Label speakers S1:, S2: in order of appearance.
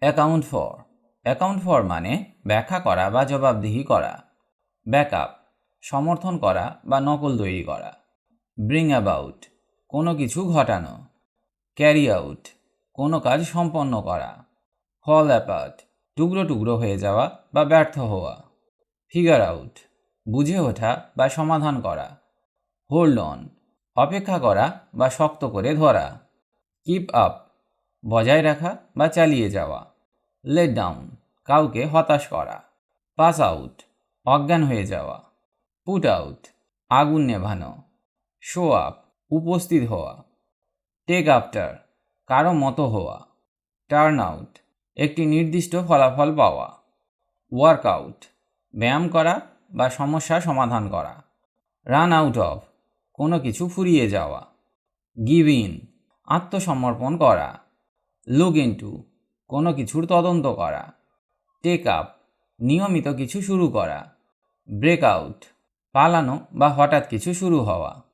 S1: Account for account for মানে ব্যাখ্যা করা বা জবাবদিহি করা। ব্যাকআপ সমর্থন করা বা নকল তৈরি করা। ব্রিং অ্যাবাউট কোনো কিছু ঘটানো। ক্যারি আউট কোনো কাজ সম্পন্ন করা। ফল অ্যাপার্ট টুকরো টুকরো হয়ে যাওয়া বা ব্যর্থ হওয়া। ফিগার আউট বুঝে ওঠা বা সমাধান করা। হোল্ড অন অপেক্ষা করা বা শক্ত করে ধরা। কিপ আপ বজায় রাখা বা চালিয়ে যাওয়া। লেট ডাউন কাউকে হতাশ করা। পাস আউট অজ্ঞান হয়ে যাওয়া। পুট আউট আগুন নেভানো। শো আপ উপস্থিত হওয়া। টেক আফটার কারও মতো হওয়া। টার্ন আউট একটি নির্দিষ্ট ফলাফল পাওয়া। ওয়ার্ক আউট ব্যায়াম করা বা সমস্যা সমাধান করা। রান আউট অফ কোনো কিছু ফুরিয়ে যাওয়া। গিভ ইন আত্মসমর্পণ করা। লুক ইন্টু কোনো কিছুর তদন্ত করা। টেক আপ নিয়মিত কিছু শুরু করা। ব্রেক আউট পালানো বা হঠাৎ কিছু শুরু হওয়া।